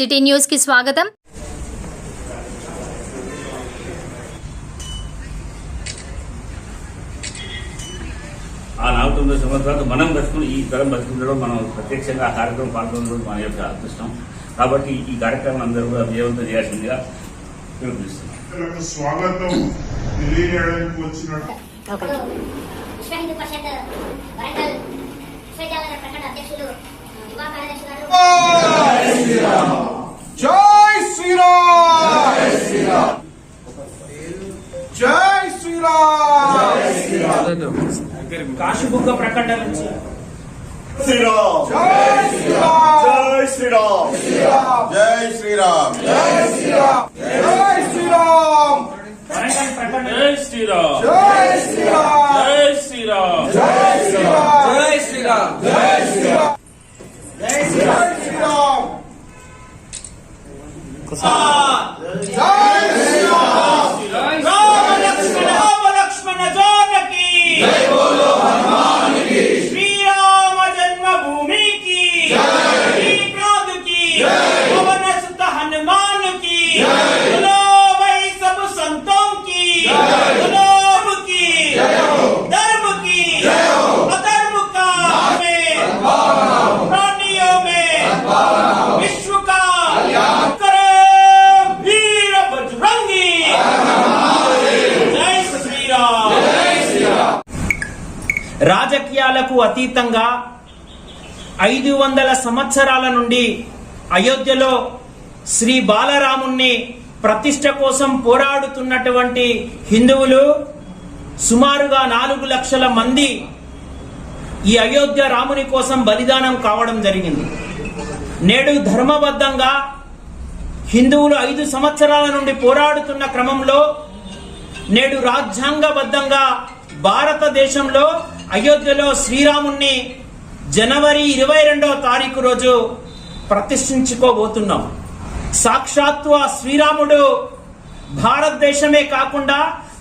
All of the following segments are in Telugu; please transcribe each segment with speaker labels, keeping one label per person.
Speaker 1: సిటీ న్యూస్కి స్వాగతం.
Speaker 2: ఆ నలభై తొమ్మిది సంవత్సరాలు మనం బతుకుని ఈ తరం బతుకుండడం మనం ప్రత్యక్షంగా ఆ కార్యక్రమం పాల్గొనడం మన యొక్క అదృష్టం. కాబట్టి ఈ కార్యక్రమం అందరూ కూడా విజయవంతం చేయాల్సిందిగా పిలుపునిస్తున్నాం
Speaker 3: స్వాగతం. తెలియజేయడానికి వచ్చినట్టు
Speaker 4: విశ్వ హిందూ పరిషత్ వరంగల్ విశ్వవిద్యాలయ ప్రకటన అధ్యక్షులు యువ కార్యదర్శి గారు.
Speaker 5: జై శ్రీరామ్ జై శ్రీరామ్
Speaker 6: కాశీబుగ్గ ప్రకటన నుంచి
Speaker 5: శ్రీరామ్ జై శ్రీరామ్ జై శ్రీరామ్ జై శ్రీరామ్ జై శ్రీరామ్
Speaker 6: వరంగల్ ప్రకటన
Speaker 7: జై శ్రీరామ్
Speaker 5: జై శ్రీరామ్
Speaker 6: 杀！రాజకీయాలకు అతీతంగా ఐదు వందల సంవత్సరాల నుండి అయోధ్యలో శ్రీ బాలరాముణ్ణి ప్రతిష్ట కోసం పోరాడుతున్నటువంటి హిందువులు సుమారుగా నాలుగు లక్షల మంది ఈ అయోధ్య రాముని కోసం బలిదానం కావడం జరిగింది. నేడు ధర్మబద్ధంగా హిందువులు ఐదు సంవత్సరాల నుండి పోరాడుతున్న క్రమంలో నేడు రాజ్యాంగబద్ధంగా భారతదేశంలో అయోధ్యలో శ్రీరాముణ్ణి జనవరి ఇరవై రెండవ తారీఖు రోజు ప్రతిష్ఠించుకోబోతున్నాం. సాక్షాత్తు ఆ శ్రీరాముడు భారతదేశమే కాకుండా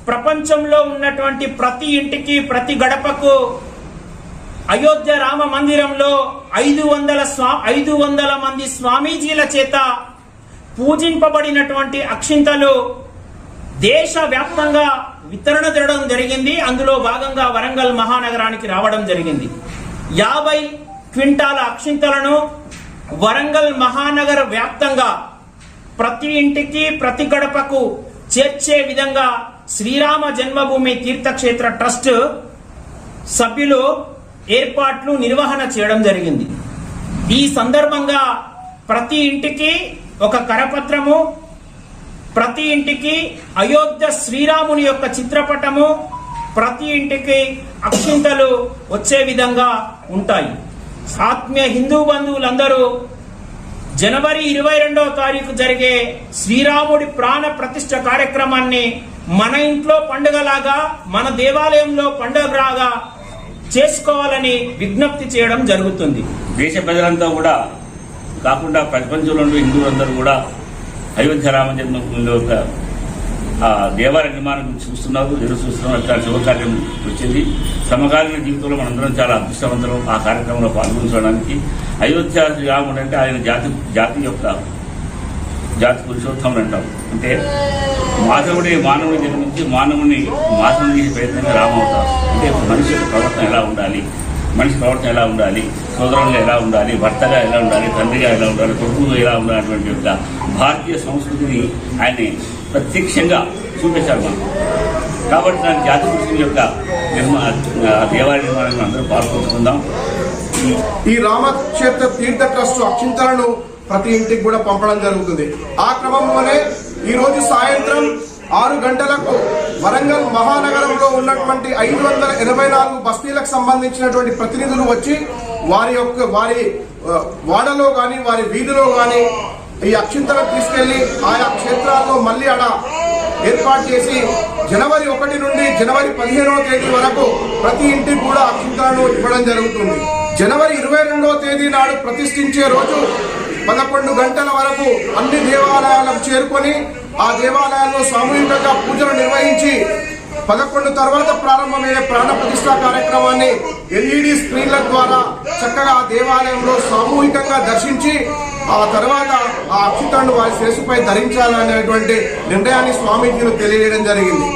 Speaker 6: ప్రపంచంలో ఉన్నటువంటి ప్రతి ఇంటికి ప్రతి గడపకు అయోధ్య రామ మందిరంలో ఐదు వందల స్వా ఐదు వందల మంది స్వామీజీల చేత పూజింపబడినటువంటి అక్షింతలు దేశ వ్యాప్తంగా వితరణ జరగడం జరిగింది. అందులో భాగంగా వరంగల్ మహానగరానికి రావడం జరిగింది. యాభై క్వింటాల అక్షింతలను వరంగల్ మహానగర వ్యాప్తంగా ప్రతి ఇంటికి ప్రతి గడపకు చేర్చే విధంగా శ్రీరామ జన్మభూమి తీర్థక్షేత్ర ట్రస్ట్ సభ్యులు ఏర్పాట్లు నిర్వహణ చేయడం జరిగింది. ఈ సందర్భంగా ప్రతి ఇంటికి ఒక కరపత్రము ప్రతి ఇంటికి అయోధ్య శ్రీరాముని యొక్క చిత్రపటము ప్రతి ఇంటికి అక్షింతలు వచ్చే విధంగా ఉంటాయి. ఆత్మీయ హిందూ బంధువులందరూ జనవరి ఇరవై రెండవ తారీఖు జరిగే శ్రీరాముడి ప్రాణ ప్రతిష్ట కార్యక్రమాన్ని మన ఇంట్లో పండుగలాగా మన దేవాలయంలో పండుగలాగా చేసుకోవాలని విజ్ఞప్తి చేయడం జరుగుతుంది.
Speaker 2: దేశ ప్రజలంతా కూడా కాకుండా ప్రపంచంలో హిందువులందరూ కూడా అయోధ్య రామ ఒక ఆ దేవాలయ నిర్మాణం చూస్తున్నారు ఎదురు చూస్తున్నారు చాలా శుభకార్యం వచ్చింది. సమకాలీన జీవితంలో మనందరం చాలా అదృష్టవంతులం. ఆ కార్యక్రమంలో పాల్గొనడానికి అయోధ్య శ్రీరాముడు అంటే ఆయన జాతి జాతి యొక్క జాతి పురుషోత్తములు అంటాం. అంటే మాధవుడి మానవుడి జన్మించి మానవుని మాధవుని చేసే ప్రయత్నంగా రామవుతారు అంటే మనిషి యొక్క ప్రవర్తన ఎలా ఉండాలి? మనిషి ప్రవర్తన ఎలా ఉండాలి? సోదరులు ఎలా ఉండాలి? భర్తగా ఎలా ఉండాలి? తండ్రిగా ఎలా ఉండాలి? కొడుకుగా ఎలా ఉండాలనేటువంటి యొక్క భారతీయ సంస్కృతిని ఆయన ప్రత్యక్షంగా చూపించారు మనం. కాబట్టి దాని జాతి పురుషుని యొక్క నిర్మా దేవాలయ నిర్మాణంలో అందరూ పాల్గొంటుకుందాం ఈ
Speaker 5: ఈ రామక్షేత్ర తీర్థ ట్రస్ట్ అక్షింతలను ప్రతి ఇంటికి కూడా పంపడం జరుగుతుంది. ఆ క్రమంలోనే ఈ రోజు సాయంత్రం ఆరు గంటలకు వరంగల్ మహానగరంలో ఉన్నటువంటి ఐదు వందల ఎనభై నాలుగు బస్తీలకు సంబంధించినటువంటి ప్రతినిధులు వచ్చి వారి యొక్క వారి వాడలో కానీ వారి వీధిలో కానీ ఈ అక్షింతలను తీసుకెళ్ళి ఆయా క్షేత్రాల్లో మళ్ళీ అడ ఏర్పాటు చేసి జనవరి ఒకటి నుండి జనవరి పదిహేనవ తేదీ వరకు ప్రతి ఇంటికి కూడా అక్షింతలను ఇవ్వడం జరుగుతుంది. జనవరి ఇరవై రెండవ తేదీ నాడు ప్రతిష్ఠించే రోజు పదకొండు గంటల వరకు అన్ని దేవాలయాలకు చేరుకొని ఆ దేవాలయాల్లో సామూహికంగా పూజలు నిర్వహించి పదకొండు తర్వాత ప్రారంభమైన ప్రాణ ప్రతిష్ఠా కార్యక్రమాన్ని ఎల్ఈడి స్క్రీన్ల ద్వారా చక్కగా ఆ దేవాలయంలో సామూహికంగా దర్శించి ఆ తర్వాత ఆ అక్షితాన్ని వారి శేషుపై ధరించాలనేటువంటి నిర్ణయాన్ని స్వామీజీలు తెలియజేయడం జరిగింది.